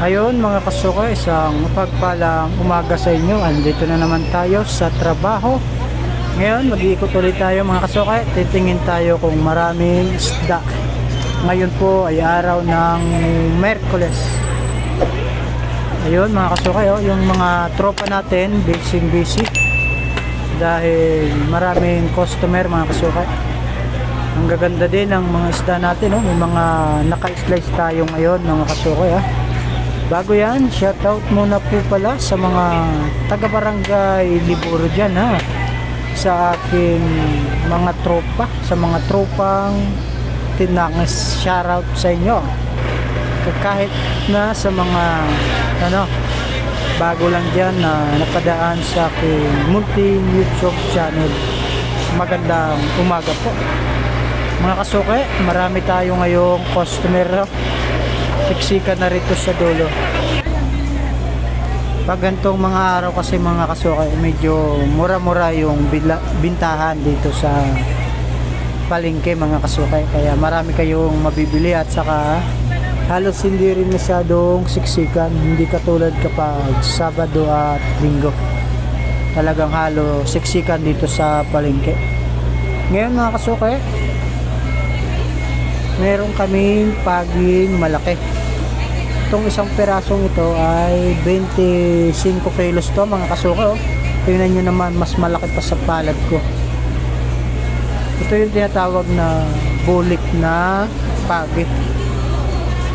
Ayun mga kasuko, isang mapagpalang umaga sa inyo. Andito na naman tayo sa trabaho. Ngayon, mag-iikot ulit tayo mga kasuko. Titingin tayo kung maraming isda. Ngayon po ay araw ng Merkules. Ayun mga kasuko, oh, yung mga tropa natin, busy busy. Dahil maraming customer mga kasuko. Ang gaganda din ng mga isda natin, oh. may mga naka-slice tayo ngayon mga kasuko. Ah. Bago yan, shoutout muna po pala sa mga taga-barangay Liburo dyan ha. Sa aking mga tropa, sa mga tropang tinangis shoutout sa inyo. Kahit na sa mga ano, bago lang dyan na napadaan sa aking multi YouTube channel. Magandang umaga po. Mga kasuke, marami tayo ngayong customer siksikan na rito sa dulo. Pag mga araw kasi mga kasuke, medyo mura-mura yung bintahan dito sa palengke mga kasuke. Kaya marami kayong mabibili at saka halos hindi rin masyadong siksikan. Hindi katulad kapag Sabado at Linggo. Talagang halo siksikan dito sa palengke. Ngayon mga kasuke, meron kaming paging malaki. Itong isang perasong ito ay 25 kilos to mga kasuka. Oh. Tingnan nyo naman, mas malaki pa sa palad ko. Ito yung tinatawag na bulik na pagi.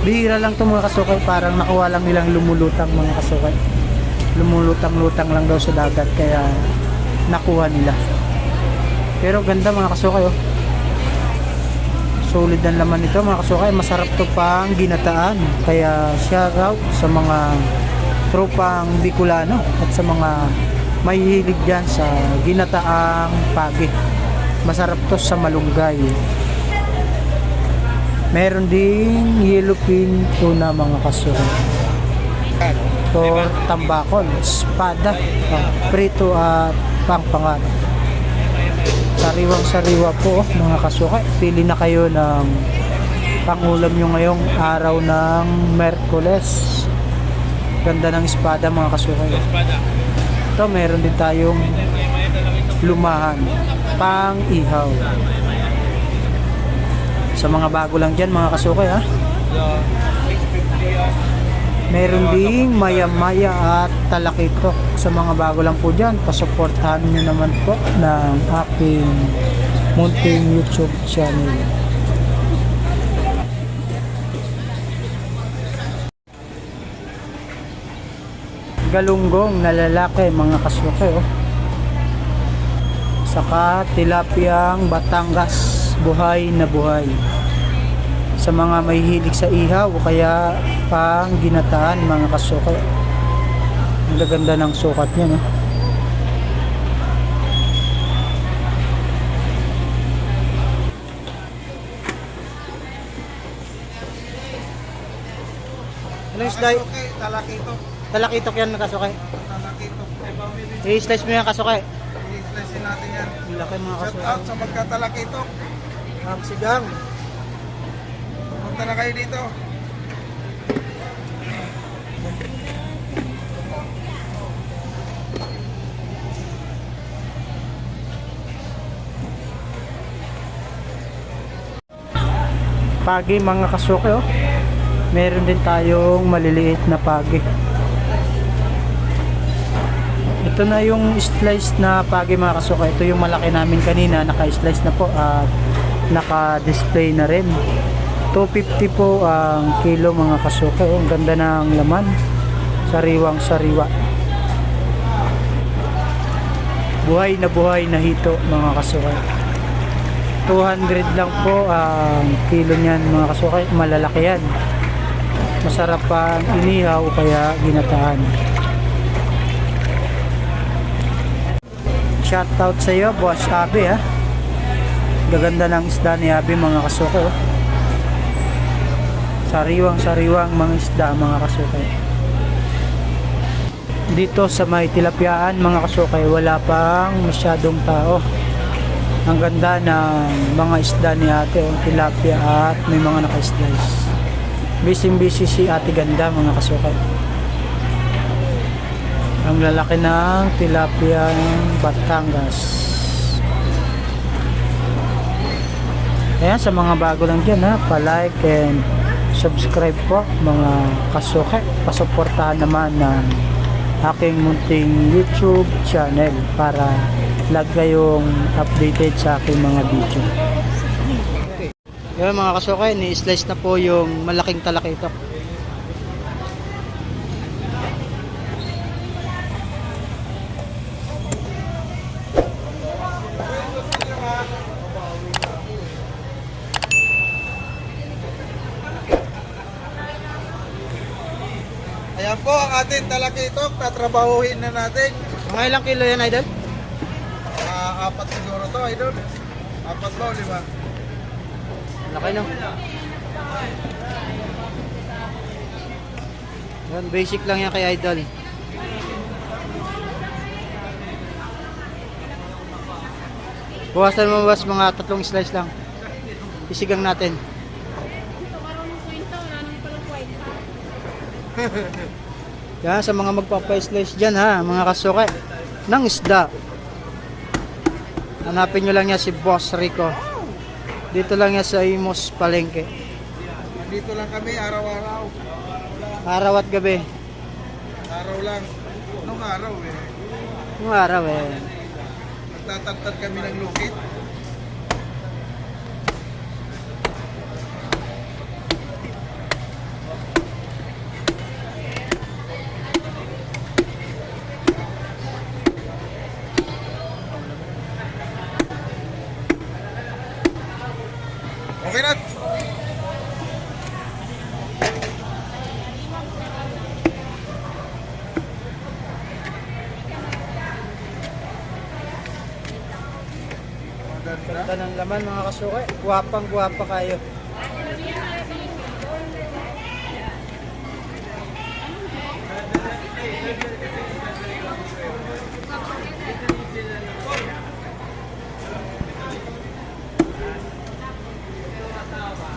Bihira lang to mga kasukay, parang nakuha lang nilang lumulutang mga kasukay. Lumulutang-lutang lang daw sa dagat, kaya nakuha nila. Pero ganda mga kasukay oh solid ang laman nito mga kasukay. Masarap to pang ginataan. Kaya shout out sa mga tropang Bicolano at sa mga mahihilig dyan sa ginataang pagi masarap to sa malunggay. Meron ding yellowfin tuna mga kasukay. For tambakol espada ah, prito at pangpangat sariwang sariwa po mga kasuka. Pili na kayo ng pangulam nyo ngayong araw ng Merkules. Ganda ng espada mga kasuka. Ito meron din tayong lumahan pang ihaw sa mga bago lang dyan mga kasukay ha meron ding maya-maya at talakito sa mga bago lang po dyan. Pasuportahan nyo naman po ng aking munting youtube channel. Galunggong na lalaki mga kasuke oh. saka tilapiyang batangas buhay na buhay sa mga may hilig sa ihaw o kaya pang ginataan mga kasuke ang gaganda ng sukat niya no Ano yung slice? Okay, talakito. Talakitok yan kasukay. Talakito. Eh, pamili. I-slice mo yan kasukay. I-slice natin yan. Laki mga Shout kasukay. out sa magkatalakito. Ang sigang. Punta na kayo dito. Pagi mga kasuke oh. Meron din tayong maliliit na pagi. Ito na yung slice na pagi mga kasuke. Ito yung malaki namin kanina. Naka-slice na po at naka-display na rin. 250 po ang kilo mga kasuke. Oh, ang ganda ng laman. Sariwang sariwa. Buhay na buhay na hito mga kasuke. 200 lang po ang kilo niyan mga kasukay malalaki yan masarap pang inihaw kaya ginataan shoutout sa iyo boss Abi ha gaganda ng isda ni Abi mga kasukay oh. Sariwang sariwang mga isda mga kasukay dito sa may tilapyaan mga kasukay wala pang masyadong tao ang ganda ng mga isda ni ate, oh, tilapia at may mga naka-slice. Bising busy si Ate Ganda mga kasukay. Ang lalaki ng tilapia ng Batangas. Ayan, sa mga bago lang dyan ha, pa-like and subscribe po mga kasuke. Pasuportahan naman ng aking munting YouTube channel para lag kayong updated sa aking mga video. Yan mga kasuke, ni-slice na po yung malaking talakitok. Po ang ating talakitok. Tatrabahuhin na natin. Mga ilang kilo yan, idol? Ah, apat siguro to, idol. Apat ba o lima? Laki no? Yan, basic lang yan kay idol. Buwasan mo boss mga tatlong slice lang. Isigang natin. Yan, sa mga magpapa-slice dyan ha, mga kasuke ng isda. Hanapin nyo lang yan si Boss Rico. Dito lang yan sa Imos Palengke. Nandito lang kami araw-araw. Araw at gabi. Araw lang. Anong araw eh? Yung araw eh. Nagtatagtad kami ng lukit. Okay na. Ganda ng laman mga kasuke. Guwapang guwapa kayo.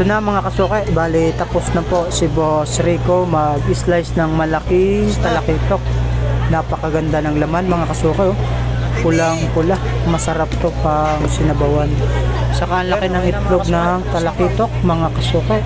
Ito na mga kasuke, bali tapos na po si Boss Rico mag-slice ng malaking talakitok. Napakaganda ng laman mga kasuke oh. Pulang pula, masarap to pang sinabawan. Saka ang laki ng itlog ng talakitok mga kasuke.